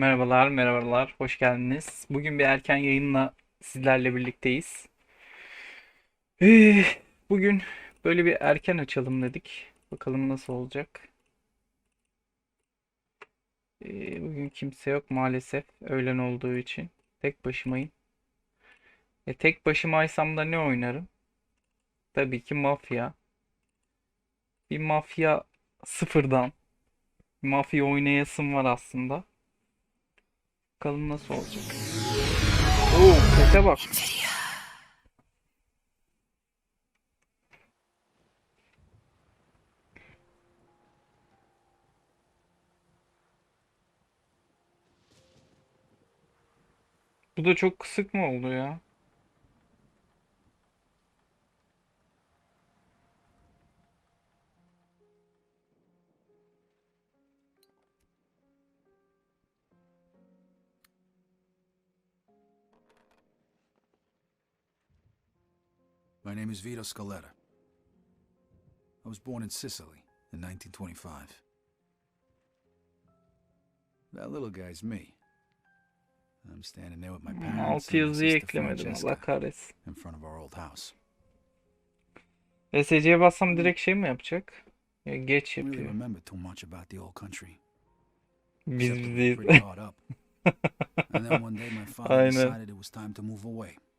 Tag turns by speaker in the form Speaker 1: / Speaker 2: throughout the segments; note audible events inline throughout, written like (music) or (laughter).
Speaker 1: Merhabalar, merhabalar, hoş geldiniz. Bugün bir erken yayınla sizlerle birlikteyiz. Ee, bugün böyle bir erken açalım dedik. Bakalım nasıl olacak. Ee, bugün kimse yok maalesef, öğlen olduğu için. Tek başımayım. E, tek başımaysam da ne oynarım? Tabii ki mafya. Bir mafya sıfırdan. Mafya oynayasım var aslında. Bakalım nasıl olacak. Oo, sese bak. Bu da çok kısık mı oldu ya?
Speaker 2: My name is Vito Scaletta. I was born in Sicily in 1925. That little guy's me. I'm standing there with my parents
Speaker 1: Altı
Speaker 2: and sister
Speaker 1: eklemedim. Allah
Speaker 2: Francesca
Speaker 1: kahretsin.
Speaker 2: in front of our old house.
Speaker 1: SC'ye bassam direkt şey mi yapacak? Ya geç
Speaker 2: I don't really
Speaker 1: yapıyor.
Speaker 2: remember too much about the old country.
Speaker 1: Biz
Speaker 2: except that (laughs)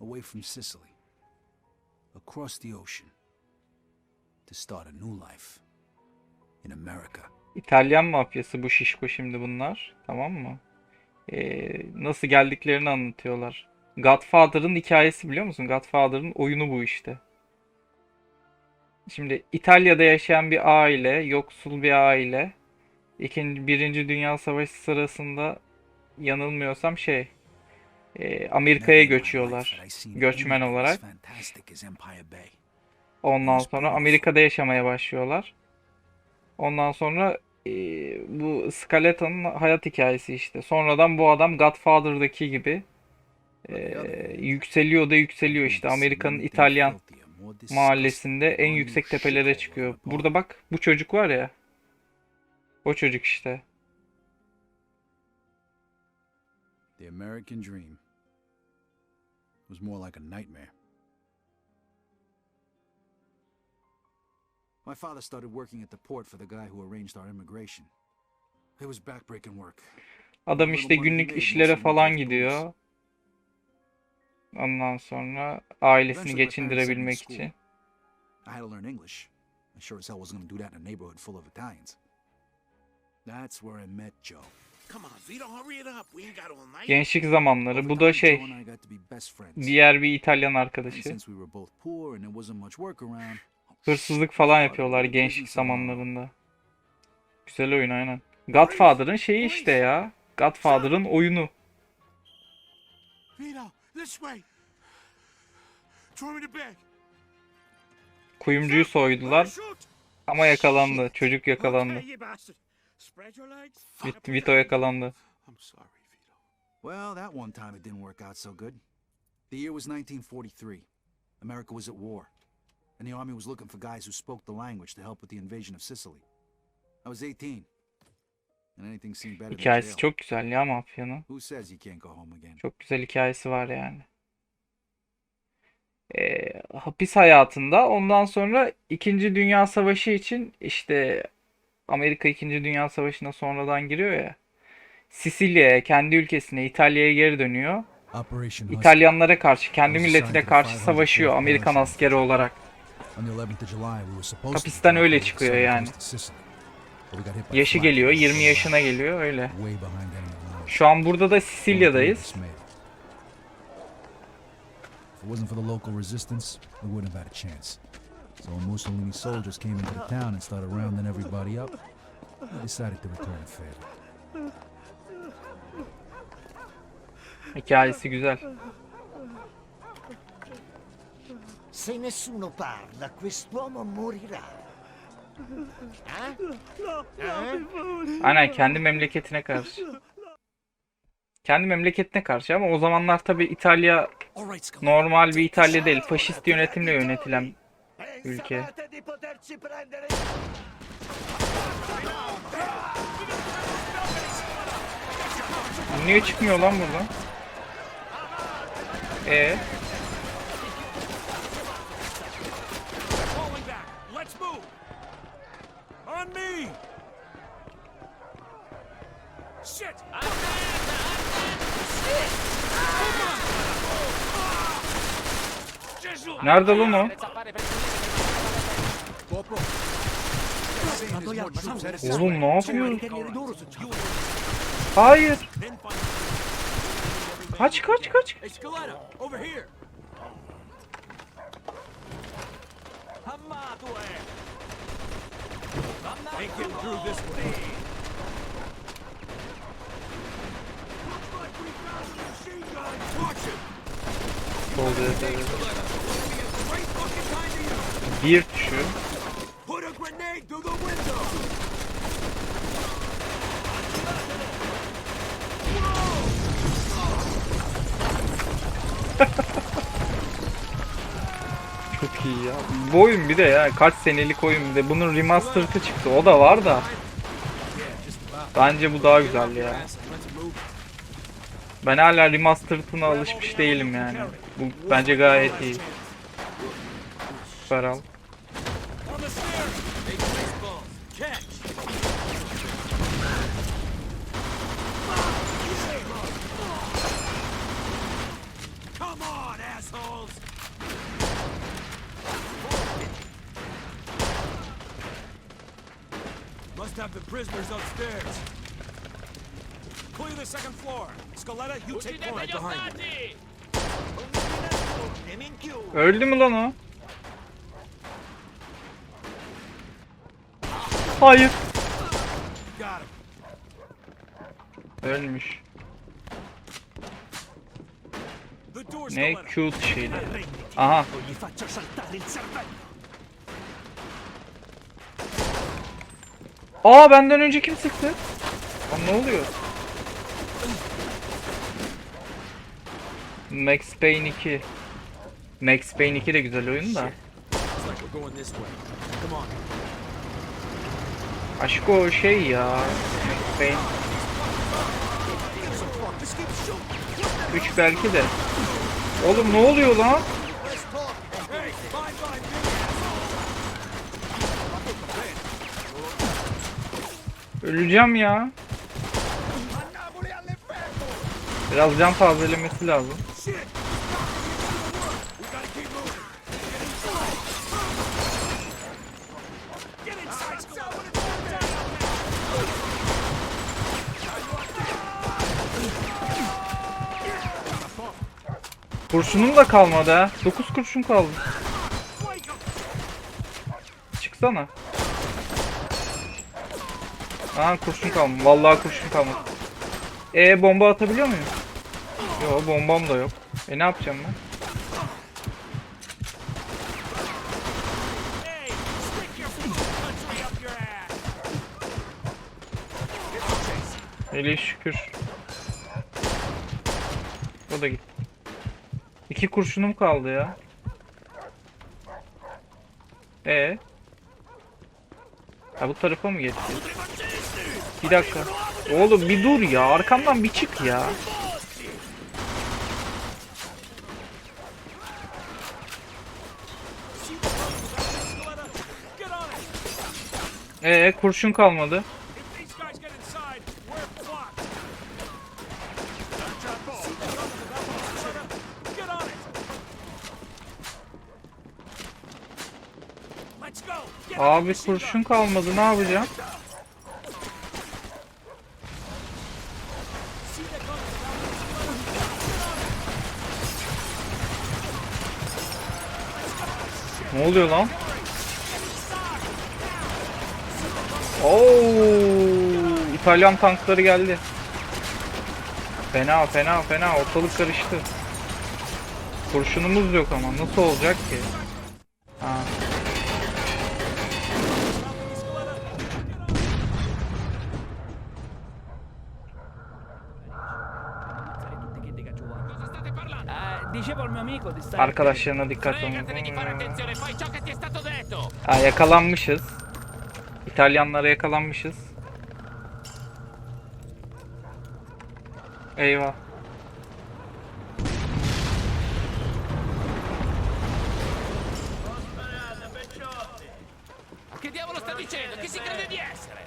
Speaker 2: away. From Sicily, across the ocean, to start a new life in America.
Speaker 1: İtalyan mafyası bu şişko şimdi bunlar. Tamam mı? Ee, nasıl geldiklerini anlatıyorlar. Godfather'ın hikayesi biliyor musun? Godfather'ın oyunu bu işte. Şimdi İtalya'da yaşayan bir aile, yoksul bir aile. İkinci, Birinci Dünya Savaşı sırasında yanılmıyorsam şey, e, Amerika'ya göçüyorlar. Göçmen olarak. Ondan sonra Amerika'da yaşamaya başlıyorlar. Ondan sonra e, bu Scaleta'nın hayat hikayesi işte. Sonradan bu adam Godfather'daki gibi e, yükseliyor da yükseliyor işte. Amerika'nın İtalyan mahallesinde en yüksek tepelere çıkıyor. Burada bak bu çocuk var ya. O çocuk işte.
Speaker 2: The American dream was more like a nightmare. My father started working at the port for the guy who arranged our immigration. It was backbreaking work.
Speaker 1: Adam işte günlük işlere falan gidiyor. Ondan sonra ailesini geçindirebilmek için.
Speaker 2: I had to learn English. I sure as hell wasn't going to do that in a neighborhood full of Italians. That's where I met Joe.
Speaker 3: Come on, Vito, hurry it up. We ain't got all night.
Speaker 1: Gençlik zamanları. Bu da şey diğer bir İtalyan arkadaşı. Hırsızlık falan yapıyorlar gençlik zamanlarında. Güzel oyun aynen. Godfather'ın şeyi işte ya. Godfather'ın oyunu. Kuyumcuyu soydular ama yakalandı. Çocuk yakalandı.
Speaker 3: Okay, you bastard. Spread your legs.
Speaker 1: Vit- Vito yakalandı.
Speaker 3: I'm sorry, Vito.
Speaker 2: well, that one time it didn't work out so good. The year was 1943. America was at war, and the army was looking for guys who spoke the language to help with the invasion of Sicily. I was 18, and anything seemed better than
Speaker 1: Hikayesi çok güzel ya mafyanın.
Speaker 2: Who says you can't go home again?
Speaker 1: Çok güzel hikayesi var yani. Ee, hapis hayatında ondan sonra İkinci Dünya Savaşı için işte Amerika İkinci Dünya Savaşı'na sonradan giriyor ya. Sicilya'ya, kendi ülkesine, İtalya'ya geri dönüyor. İtalyanlara karşı, kendi milletine karşı savaşıyor Amerikan askeri olarak.
Speaker 4: On the 11th of July, we were supposed to
Speaker 1: Hapisten öyle çıkıyor yani. Yaşı geliyor,
Speaker 4: in
Speaker 1: 20 yaşına geliyor öyle. Şu an burada da Sicilya'dayız.
Speaker 4: If it wasn't for the local resistance, we wouldn't have had a chance. So when Mussolini soldiers came into the town and started rounding everybody up, we decided to return the favor.
Speaker 1: Hikayesi güzel.
Speaker 5: Se nessuno parla, quest'uomo morirà. Eh? Eh?
Speaker 1: Aynen kendi memleketine karşı. Kendi memleketine karşı ama o zamanlar tabii İtalya normal bir İtalya değil. Faşist yönetimle yönetilen ülke. Niye çıkmıyor lan buradan? E.
Speaker 3: Shit.
Speaker 1: nerede lan o? Oğlum ne yapıyor?
Speaker 5: Carriere d'oro successo.
Speaker 1: Hayır. Kaç kaç kaç.
Speaker 3: Hey, Scaletta, over here. Ain't getting through this way. Watch it.
Speaker 1: Oluyor tabii.
Speaker 3: Great fucking time to use.
Speaker 1: Bir tuşu.
Speaker 3: Put a grenade through the window.
Speaker 1: Çok iyi ya. Bu oyun bir de ya kaç senelik oyun bir de bunun remastered'ı çıktı. O da var da. Bence bu daha güzel ya. Ben hala remastered'ına alışmış değilim yani. Bu bence gayet iyi. Süper al.
Speaker 3: On the stairs. Big baseballs. Catch. Come on, assholes! Must have the prisoners upstairs. Clear the second floor. Scaletta, you take point behind me.
Speaker 1: Öldü mü lan o? Hayır. Ölmüş. Ne cute şeydi. Aha. Aa benden önce kim sıktı? Lan ne oluyor? Max Payne 2. Max Payne 2 de güzel oyun da. Aşk o şey ya. Max Payne. 3 belki de. Oğlum ne oluyor lan? Öleceğim ya. Biraz can tazelemesi lazım. Kurşunum da kalmadı ha. 9 kurşun kaldı. Çıksana. Aa kurşun kalmadı. Vallahi kurşun kalmadı. E bomba atabiliyor muyum? Yok bombam da yok. E ne yapacağım ben? Eli şükür. O da gitti. İki kurşunum kaldı ya. E. Ha bu tarafa mı geçti? Bir dakika. Oğlum bir dur ya. Arkamdan bir çık ya.
Speaker 3: Scaletta, get on it!
Speaker 1: E kurşun kalmadı. Abi kurşun kalmadı. Ne yapacağım? Oluyor lan? Oo, İtalyan tankları geldi. Fena fena fena ortalık karıştı. Kurşunumuz yok ama nasıl olacak ki? Arkadaşlarına dikkat
Speaker 6: fare
Speaker 1: olun. Ha, yakalanmışız. İtalyanlara yakalanmışız. Eyvah.
Speaker 6: Che diavolo sta dicendo? Chi si crede di essere?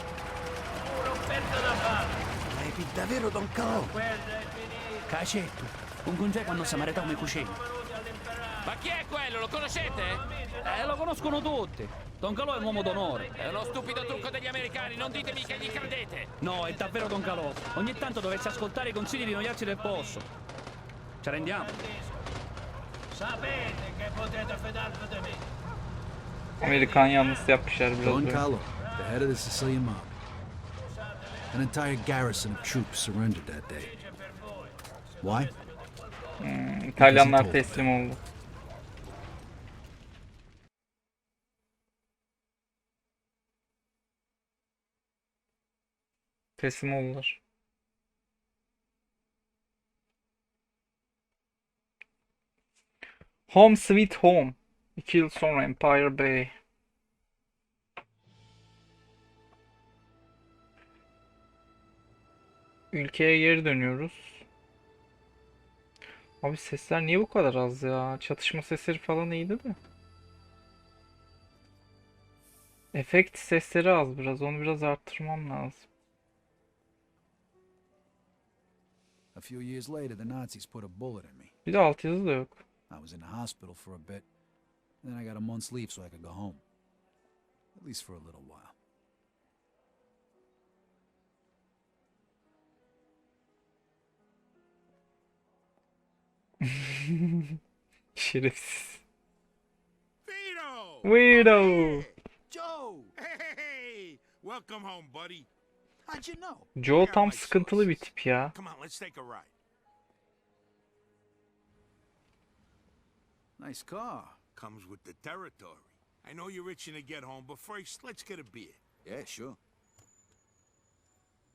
Speaker 5: È davvero Don Calò.
Speaker 7: Cacetto, un congeco quando si maritò come cucina.
Speaker 6: Ma chi è quello? Lo conoscete?
Speaker 7: Eh, lo conoscono tutti. Don Calò è un uomo d'onore.
Speaker 6: È uno stupido trucco degli americani, non ditemi che gli credete!
Speaker 7: No, è davvero Don Calò. Ogni tanto dovresti ascoltare i consigli di noiarci del posto. Ci rendiamo?
Speaker 5: Sapete che potete fidarvi di me.
Speaker 1: Amerikan yanlısı yapmışlar biraz
Speaker 2: Don
Speaker 1: böyle.
Speaker 2: Carlo, the head of the Sicilian mob. An entire garrison of troops surrendered that day. Why?
Speaker 1: İtalyanlar teslim oldu. Teslim oldular. Home Sweet Home. İki yıl sonra Empire Bay. Ülkeye geri dönüyoruz. Abi sesler niye bu kadar az ya? Çatışma sesleri falan iyiydi de. Efekt sesleri az biraz. Onu biraz arttırmam lazım.
Speaker 2: A few years later, the Nazis put a bullet in me.
Speaker 1: Bir de altyazı da yok.
Speaker 2: I was in the hospital for a bit. Then I got a month's leave so I could go home. At least for a little while. (laughs)
Speaker 1: Şerefsiz.
Speaker 3: Vito!
Speaker 1: Weirdo.
Speaker 2: Joe!
Speaker 3: Hey! Welcome home, buddy.
Speaker 1: Joe tam sıkıntılı bir tip ya.
Speaker 2: Nice car.
Speaker 3: Comes with the territory. I know you're itching to get home, but first, let's get a beer.
Speaker 2: Yeah, sure.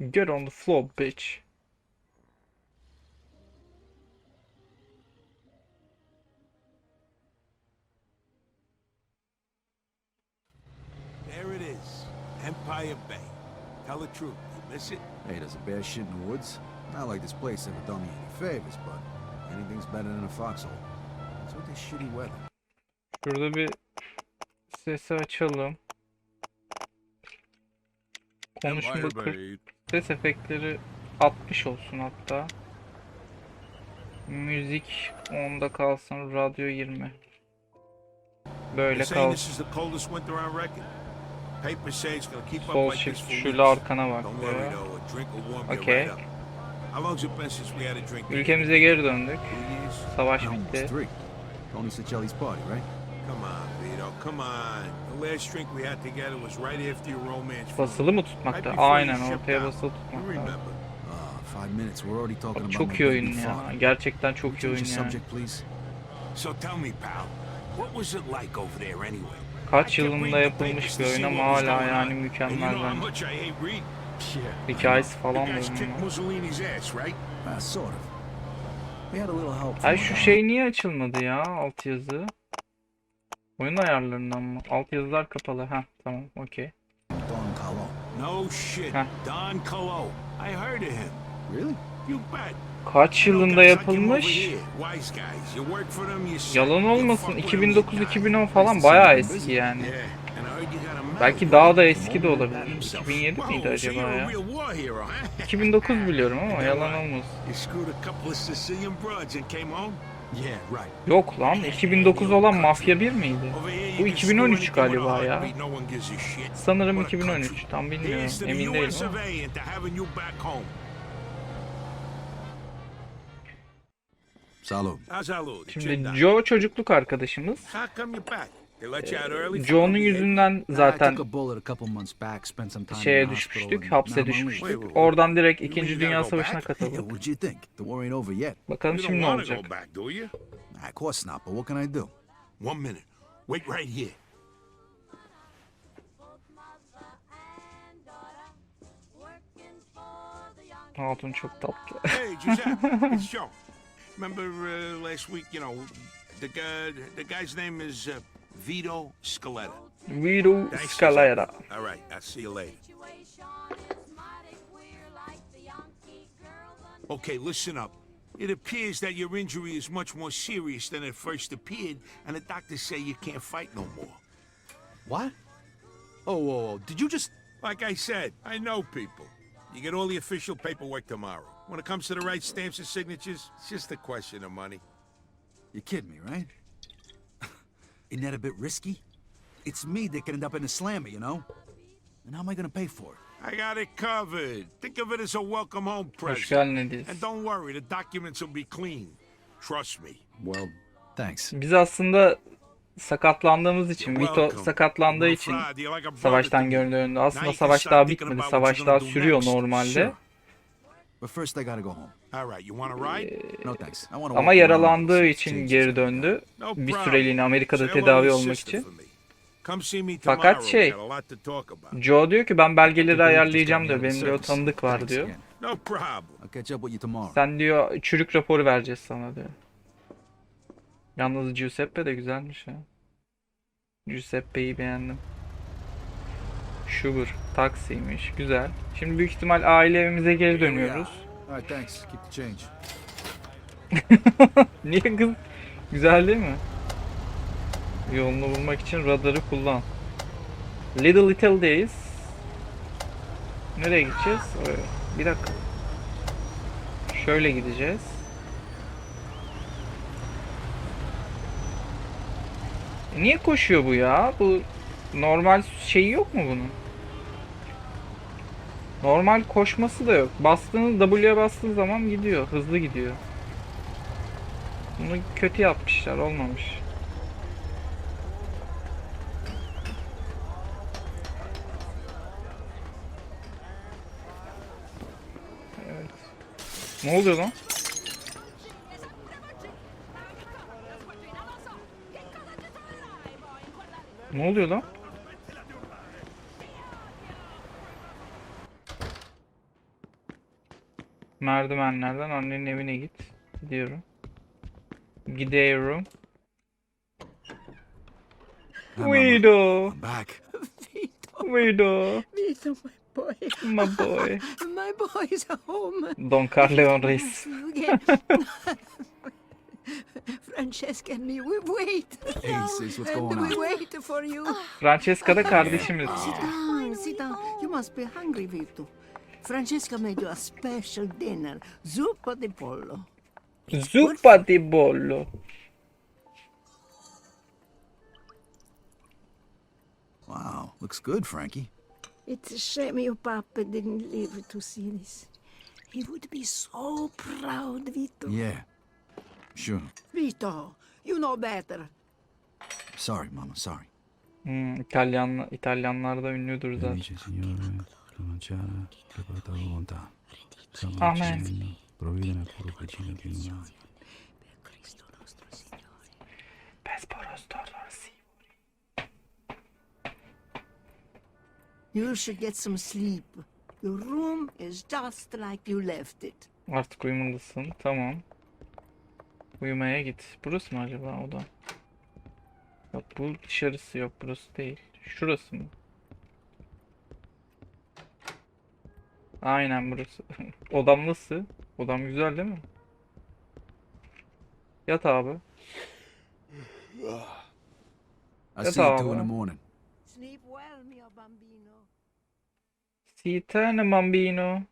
Speaker 1: Get on the floor bitch.
Speaker 3: There it is. Empire Bay. Tell the truth. You miss it?
Speaker 2: Hey, does a bear shit in the woods? Not like this place ever done me any favors, but anything's better than a foxhole. What's with this shitty weather?
Speaker 1: Şurada bir sesi açalım. Konuşma kır- Ses efektleri 60 olsun hatta. Müzik 10'da kalsın, radyo 20. Böyle kalsın. Sol shift şöyle arkana bak
Speaker 3: drink?
Speaker 1: Ülkemize geri döndük. Savaş bitti.
Speaker 2: Tony Sicelli's party, right?
Speaker 3: Come on, Vito, come on. The last drink we had together was right after your romance.
Speaker 1: Basılı mı tutmakta? Aynen ortaya basılı
Speaker 3: You
Speaker 1: tutmak lazım.
Speaker 3: remember?
Speaker 2: Ah,
Speaker 1: Bak çok iyi oyun ya. Gerçekten çok iyi oyun ya.
Speaker 3: So tell me, pal, what was it like over there anyway?
Speaker 1: Kaç yılında yapılmış bir oyun ama hala yani mükemmel bence. Hikayesi falan da. Ay şu şey niye açılmadı ya altyazı? Oyun ayarlarından mı? Altyazılar kapalı. Ha tamam okey.
Speaker 2: Don Carlo.
Speaker 3: No shit. Don Colo. I heard of him.
Speaker 2: Really?
Speaker 1: Kaç yılında yapılmış? Yalan olmasın
Speaker 3: fuck with them, you die.
Speaker 1: 2009-2010 falan bayağı eski yani. Belki daha da eski de olabilir.
Speaker 3: Himself.
Speaker 1: 2007 miydi acaba ya?
Speaker 3: real war hero, huh?
Speaker 1: 2009 biliyorum ama (laughs) yalan olmasın. Yok lan 2009 olan Mafya 1 miydi? Bu
Speaker 3: can
Speaker 1: 2013
Speaker 3: screw anything with a
Speaker 1: galiba ya. Sanırım
Speaker 3: What a
Speaker 1: 2013.
Speaker 3: country.
Speaker 1: Tam bilmiyorum. Emin değilim ama.
Speaker 3: How's our Lord?
Speaker 1: Şimdi Joe çocukluk arkadaşımız.
Speaker 3: How come you're back? They let you out early? for
Speaker 1: Joe'nun yüzünden
Speaker 2: I
Speaker 1: zaten
Speaker 2: took a bullet a couple months back, spent some time in
Speaker 1: şeye
Speaker 2: the hospital
Speaker 1: düşmüştük, hapse düşmüştük. Oradan direkt
Speaker 3: You
Speaker 1: 2.
Speaker 3: mean you
Speaker 1: Dünya Savaşı'na katıldık. (laughs)
Speaker 2: what'd you think? The war ain't over yet.
Speaker 1: Bakalım
Speaker 3: You don't
Speaker 1: şimdi ne olacak.
Speaker 3: go back, do you?
Speaker 2: Nah, of course not, but what can I do?
Speaker 3: One minute. Wait right here.
Speaker 1: Hatun çok tatlı.
Speaker 3: Hey, Giuseppe, it's (laughs) Joe. Remember uh, last week, you know, the guy, the guy's name is uh, Vito Scaletta.
Speaker 1: Vito
Speaker 3: Thanks,
Speaker 1: Scalera.
Speaker 3: All right, I'll see you later. Okay, listen up. It appears that your injury is much more serious than it first appeared, and the doctors say you can't fight no more.
Speaker 2: What? Oh, whoa, whoa. Did you just.
Speaker 3: Like I said, I know people. You get all the official paperwork tomorrow. When it comes to the right stamps and signatures, it's just a question of money.
Speaker 2: You're kidding me, right? (laughs) Isn't that a bit risky? It's me that could end up in a slammer, you know? And how am I gonna pay for it?
Speaker 3: I got it covered. Think of it as a welcome home present. And don't worry, the documents will be clean. Trust me.
Speaker 2: Well, thanks.
Speaker 1: Biz aslında sakatlandığımız için, Vito sakatlandığı için savaştan
Speaker 3: Now
Speaker 1: aslında savaş daha bitmedi. Savaş daha sürüyor normalde. Ama yaralandığı
Speaker 2: and
Speaker 1: için geri döndü. Bir süreliğine Amerika'da tedavi olmak için. Fakat şey. Joe diyor ki ben belgeleri ayarlayacağım diyor. Benim diyor tanıdık var diyor. Sen diyor çürük raporu vereceğiz sana diyor. Yalnız Giuseppe de güzelmiş ya. Giuseppe'yi beğendim. Sugar, taksiymiş. Güzel. Şimdi büyük ihtimal aile evimize geri dönüyoruz.
Speaker 2: Alright, thanks. Keep the change. (laughs)
Speaker 1: Niye kız? Güzel değil mi? Yolunu bulmak için radarı kullan. Little Little'deyiz. Nereye gideceğiz? Bir dakika. Şöyle gideceğiz. Niye koşuyor bu ya? Bu normal şeyi yok mu bunun? Normal koşması da yok. Bastığınız W'ye bastığı zaman gidiyor. Hızlı gidiyor. Bunu kötü yapmışlar, olmamış. Evet. Ne oluyor lan? Ne oluyor lan? Merdivenlerden annenin evine git. Gidiyorum. Gidiyorum. Guido!
Speaker 2: I'm back. (laughs)
Speaker 1: Guido!
Speaker 8: Vito, my boy.
Speaker 1: My boy. (laughs)
Speaker 8: My boy's home.
Speaker 1: Don Carleon Reis. (laughs)
Speaker 8: Yeah. Francesca and me, we wait.
Speaker 2: Hey, sis, what's going
Speaker 8: we
Speaker 2: on?
Speaker 8: wait for you.
Speaker 1: Francesca da kardeşimiz. Ah.
Speaker 8: Sit down, sit down. You must be hungry, Vito. Francesca made you a special dinner, zuppa di pollo.
Speaker 1: Zuppa di bollo.
Speaker 2: Wow, looks good, Frankie.
Speaker 8: It's a shame your papa didn't live to see this. He would be so proud, Vito.
Speaker 2: Yeah, sure.
Speaker 8: Vito, you know better.
Speaker 2: Sorry, Mama, sorry.
Speaker 1: Hmm, İtalyan, İtalyanlar da ünlüdür zaten.
Speaker 4: Felice Signore, pronunciare preparata volontà.
Speaker 1: Amen.
Speaker 4: Provvide nel coro cucina che non hai.
Speaker 8: Cristo nostro Signore.
Speaker 1: Pesporos Torlorsi.
Speaker 8: You should get some sleep. Your room is just like you left it.
Speaker 1: Artık uyumalısın. Tamam. Uyumaya git. Burası mı acaba o da? Yok bu dışarısı yok. Burası değil. Şurası mı? Aynen burası. (laughs) Odam nasıl? Odam güzel değil mi? Yat abi.
Speaker 2: I'll
Speaker 1: That's
Speaker 2: see you at two
Speaker 1: all,
Speaker 2: in the
Speaker 1: huh?
Speaker 2: morning.
Speaker 8: Sleep well, mio bambino.
Speaker 1: Si bambino.